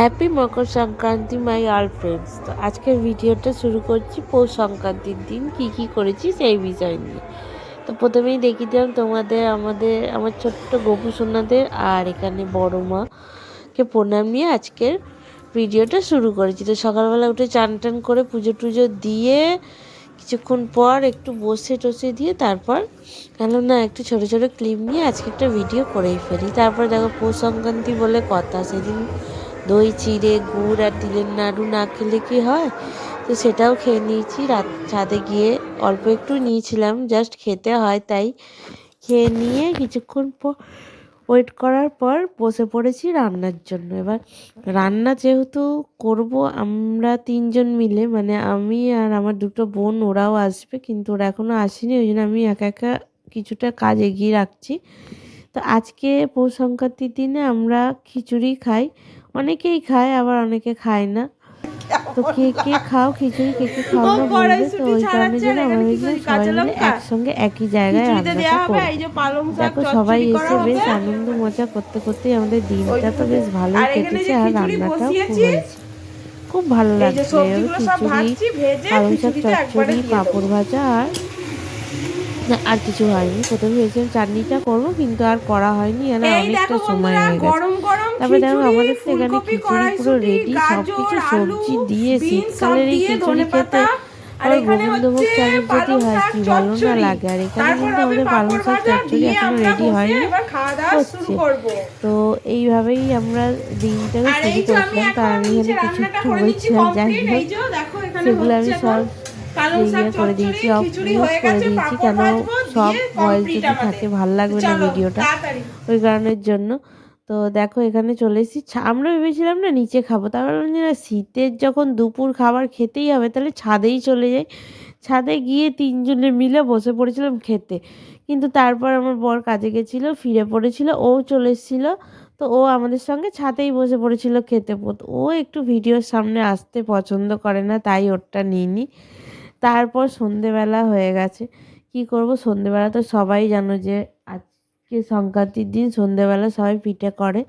Happy Makar Sankranti my all friends তো আজকের ভিডিওটা শুরু করছি পৌষ সংক্রান্তির দিন। কি কি করেছি সেই বিষয় নিয়ে। তো প্রথমেই দেখিয়ে দিলাম তোমাদের, আমাদের, আমার ছোট্ট গপু সোনাদের আর এখানে বড় মাকে প্রণাম নিয়ে আজকের ভিডিওটা শুরু করেছি। তো সকালবেলা উঠে চান টান করে পুজো টুজো দিয়ে কিছুক্ষণ পর একটু বসে টসে দিয়ে তারপর কেন না, একটু ছোট ছোট ক্লিপ নিয়ে আজকে একটা ভিডিও করেই ফেলি। তারপর দেখো পৌষ সংক্রান্তি বলে কথা, সেদিন দই, চিড়ে, গুড় আর তিলের নাড়ু না খেলে কি হয়? তো সেটাও খেয়ে নিয়েছি। রাত ছাদে গিয়ে অল্প একটু নিয়েছিলাম, জাস্ট খেতে হয় তাই। খেয়ে নিয়ে কিছুক্ষণ পর, ওয়েট করার পর বসে পড়েছি রান্নার জন্য। এবার রান্না যেহেতু করব, আমরা তিনজন মিলে মানে আমি আর আমার দুটো বোন, ওরাও আসবে, কিন্তু ওরা এখনও আসেনি, ওই জন্য আমি একা একা কিছুটা কাজ এগিয়ে রাখছি। তো আজকে পৌষ সংক্রান্তির দিনে আমরা খিচুড়ি খাই। অনেকেই খায় আবার অনেকে খায় না। তো কে কে খাও খিচুড়ি কে কে খাও না বলবে? তো ওই কারণে আমরা ভেবেছিলাম সবাই মিলে একসঙ্গে একই জায়গায় রান্নাটা করব। দেখো সবাই এসে বেশ আনন্দ মজা করতে করতেই আমাদের দিনটা তো বেশ ভালোই কেটেছে আর রান্নাটাও খুব হয়েছে। খুব ভালো লাগছে। খিচুড়ি পালং শাক চচ্চড়ি পাঁপড় ভাজা আর না আর কিছু হয়নি। প্রথমে ভেবেছিলাম চাটনিটা করব কিন্তু আর করা হয়নি। আর অনেকটা সময় হয়ে গেছে। তারপরে দেখো আমাদের তো এখানে খিচুড়ি পুরো রেডি সব কিছু সবজি দিয়ে শীতকালের এই খিচুড়ি খেতে আর গোবিন্দভোগ চালের যদি হয় কি ভালো না লাগে। আর এখানে কিন্তু আমাদের পালং শাক চচ্চড়ি এখনও রেডি হয়নি। হচ্ছে। তো এইভাবেই আমরা দিনটাকে শুরু করেছিলাম। তার আমি এখানে কিছু একটু বলছিলাম যাই হোক। সেগুলো আমি সব ইয়ে করে দিয়েছি অফ মিউট করে দিয়েছি কেন? সব ভয়েস যদি থাকে ভালো লাগবে না ভিডিওটা। ওই কারণের জন্য। তো দেখো এখানে চলে এসেছি। আমরা ভেবেছিলাম না নিচে খাব। তারপর যে না শীতের যখন দুপুর খাবার খেতেই হবে তাহলে ছাদেই চলে যাই। ছাদে গিয়ে তিনজনে মিলে বসে পড়েছিলাম খেতে। কিন্তু তারপর আমার বর কাজে গেছিল ফিরে পড়েছিল ও চলে এসেছিল। তো ও আমাদের সঙ্গে ছাদেই বসে পড়েছিল খেতে। ও একটু ভিডিওর সামনে আসতে পছন্দ করে না তাই ওরটা নিইনি। তারপর সন্ধেবেলা হয়ে গেছে। কি করব? সন্ধেবেলা তো সবাই জানো যে আজকে সংক্রান্তির দিন, সন্ধেবেলা সবাই পিঠে করে।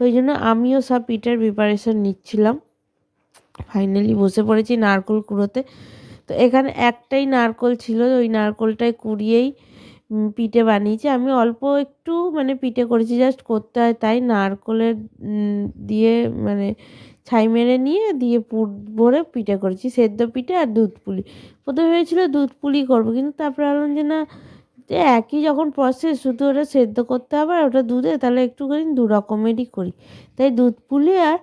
ওই জন্য আমিও সব পিঠের প্রিপারেশন নিচ্ছিলাম। ফাইনালি বসে পড়েছি নারকোল কুড়োতে। তো এখানে একটাই নারকোল ছিল, ওই নারকোলটায় কুড়িয়েই পিঠে বানিয়েছি। আমি অল্প একটু মানে পিঠে করেছি জাস্ট করতে হয় তাই নারকোলের দিয়ে মানে ছাই মেরে নিয়ে দিয়ে পুর ভরে পিঠে করেছি, সেদ্ধ পিঠে আর দুধ পুলি। প্রথমে ভেবেছিলো দুধ পুলি করব, কিন্তু তারপরে ভাবলাম যে না, যে একই যখন প্রসেস শুধু ওটা সেদ্ধ করতে হবে আর ওটা দুধে, তাহলে একটুখানি দু রকমেরই করি। তাই দুধ পুলি আর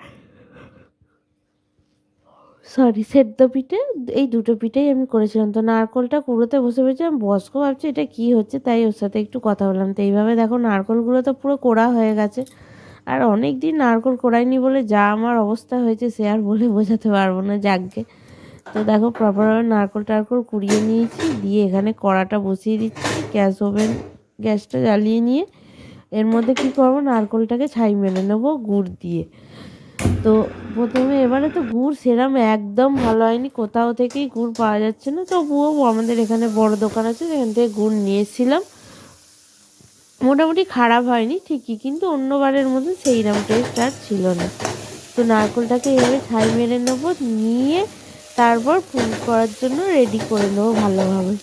সরি সেদ্ধ পিঠে, এই দুটো পিঠেই আমি করেছিলাম। তো নারকোলটা কুড়োতে বসে আমি বসকো ভাবছি এটা কী হচ্ছে, তাই ওর সাথে একটু কথা বললাম। তো এইভাবে দেখো, নারকোলগুলো তো পুরো কোড়া হয়ে গেছে। আর অনেক দিন নারকোল কোড়াইনি বলে যা আমার অবস্থা হয়েছে সে আর বলে বোঝাতে পারব না, যাকগে। তো দেখো প্রপারভাবে নারকোল টারকোল কুড়িয়ে নিয়েছি, দিয়ে এখানে কড়াটা বসিয়ে দিচ্ছি, গ্যাস ওভেন, গ্যাসটা জ্বালিয়ে নিয়ে এর মধ্যে কি করব, নারকোলটাকে ছাই মেরে নেব গুড় দিয়ে। তো প্রথমে এবারে তো গুড় সেরাম একদম ভালো হয়নি, কোথাও থেকেই গুড় পাওয়া যাচ্ছে না, তবুও আমাদের এখানে বড় দোকান আছে, সেখান থেকে গুড় নিয়েছিলাম। মোটামুটি খারাপ হয়নি, ঠিকই, কিন্তু অন্যবারের মতো সেই রকম টেস্ট আর ছিল না। তো নারকোলটাকে এভাবে ছাই মেরে নেব, নিয়ে তারপর ফুল করার জন্য রেডি করে নেব ভালোভাবে।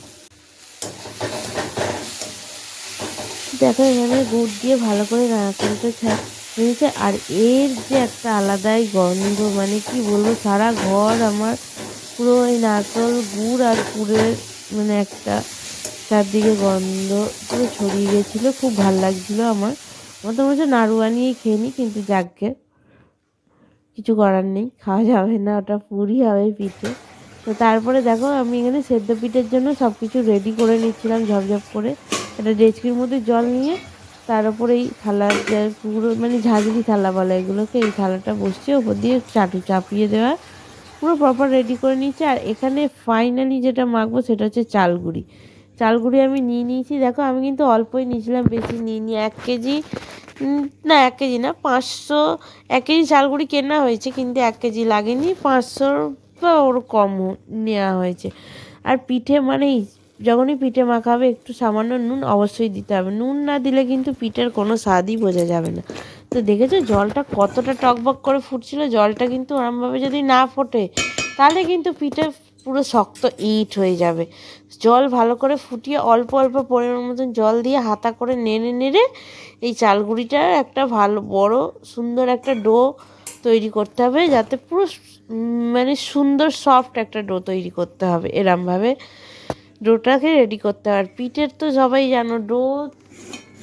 দেখো এখানে গুড় দিয়ে ভালো করে নারকেলটা হয়েছে আর এর যে একটা আলাদাই গন্ধ মানে কি বলব, সারা ঘর আমার পুরো ওই নারকেল গুড় আর গুড়ের মানে একটা চারদিকে গন্ধ পুরো ছড়িয়ে গেছিল, খুব ভালো লাগছিল আমার। আমার তো মনে হচ্ছে নাড়ু বানিয়েই খেয়ে নিই কিন্তু যাককে কিছু করার নেই, খাওয়া যাবে না, ওটা পুরি হবে পিঠে। তো তারপরে দেখো, আমি এখানে সেদ্ধ পিঠের জন্য সব কিছু রেডি করে নিচ্ছিলাম ঝপঝপ করে। একটা ডেচকির মধ্যে জল নিয়ে, তার উপরে এই থালা পুরো মানে ঝাঁঝরি থালা বলে এগুলোকে, এই থালাটা বসছে ওপর দিয়ে চাটু চাপিয়ে দেওয়া। পুরো প্রপার রেডি করে নিচ্ছে। আর এখানে ফাইনালি যেটা মাখবো, সেটা হচ্ছে চালগুড়ি। চালগুড়ি আমি নিয়ে নিয়েছি। দেখো, আমি কিন্তু অল্পই নিয়েছিলাম, বেশি নিইনি। এক কেজি না, এক কেজি না, পাঁচশো, এক কেজি চালগুড়ি কেনা হয়েছে, কিন্তু এক কেজি লাগেনি। পাঁচশোর বা ওর কম নেওয়া হয়েছে। আর পিঠে মানেই যখনই পিঠে মাখাবে, একটু সামান্য নুন অবশ্যই দিতে হবে। নুন না দিলে কিন্তু পিঠের কোনো স্বাদই বোঝা যাবে না। তো দেখেছ, জলটা কতটা টকবক করে ফুটছিল, জলটা কিন্তু ওরমভাবে যদি না ফোটে, তাহলে কিন্তু পিঠে পুরো শক্ত ইট হয়ে যাবে। জল ভালো করে ফুটিয়ে অল্প অল্প পরিমাণ মতন জল দিয়ে হাতা করে নেড়ে নেড়ে এই চালগুড়িটার একটা ভালো, বড়, সুন্দর একটা ডো তৈরি করতে হবে। যাতে পুরো মানে সুন্দর সফট একটা ডো তৈরি করতে হবে এরমভাবে। ডোটাকে রেডি করতে হবে। আর পিঠের তো সবাই জানো, ডো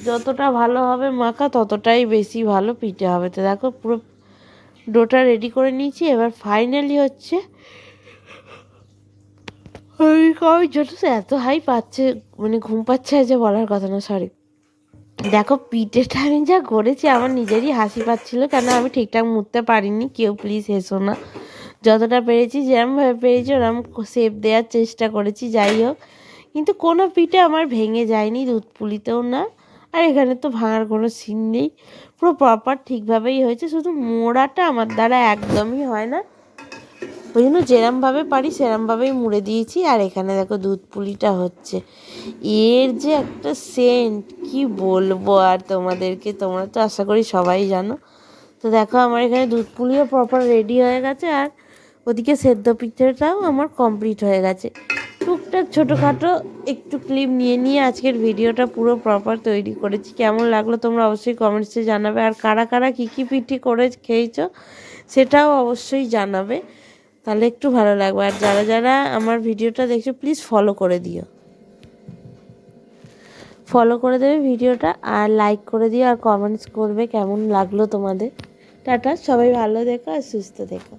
যতটা ভালো হবে মাখা ততটাই বেশি ভালো পিঠে হবে। তো দেখো পুরো ডোটা রেডি করে নিয়েছি। এবার ফাইনালি হচ্ছে ওই কবে ছোটো এত হাই পাচ্ছে মানে ঘুম পাচ্ছে যে বলার কথা না সরি দেখো, পিঠেটা আমি যা করেছি, আমার নিজেরই হাসি পাচ্ছিল কেন আমি ঠিকঠাক মুড়তে পারিনি, কেউ প্লিজ হেসো না। যতটা পেরেছি যেরমভাবে পেরেছি, ওরম শেপ দেওয়ার চেষ্টা করেছি, যাই হোক। কিন্তু কোনো পিঠে আমার ভেঙে যায়নি, দুধ পুলিতেও না, আর এখানে তো ভাঙার কোনো সিন নেই। পুরো প্রপার ঠিকভাবেই হয়েছে, শুধু মোড়াটা আমার দ্বারা একদমই হয় না। ওই জন্য যেরমভাবে পারি সেরমভাবেই মুড়ে দিয়েছি। আর এখানে দেখো দুধ পুলিটা হচ্ছে। এর যে একটা সেন্ট কি বলব আর তোমাদেরকে? তোমরা তো আশা করি সবাই জানো। তো দেখো আমার এখানে দুধ পুলিও প্রপার রেডি হয়ে গেছে আর ওদিকে সেদ্ধ পিঠেটাও আমার কমপ্লিট হয়ে গেছে। টুকটাক ছোটোখাটো একটু ক্লিপ নিয়ে নিয়ে আজকের ভিডিওটা পুরো প্রপার তৈরি করেছি। কেমন লাগল তোমরা অবশ্যই কমেন্টসে জানাবে। আর কারা কারা কী কী পিঠি করে খেয়েছো সেটাও অবশ্যই জানাবে। তাহলে একটু ভালো লাগবে। আর যারা যারা আমার ভিডিওটা দেখছ প্লিজ ফলো করে দিও। ফলো করে দেবে ভিডিওটা, আর লাইক করে দিও, আর কমেন্টস করবে কেমন লাগল তোমাদের। টাটা, সবাই ভালো দেখো আর সুস্থ দেখো।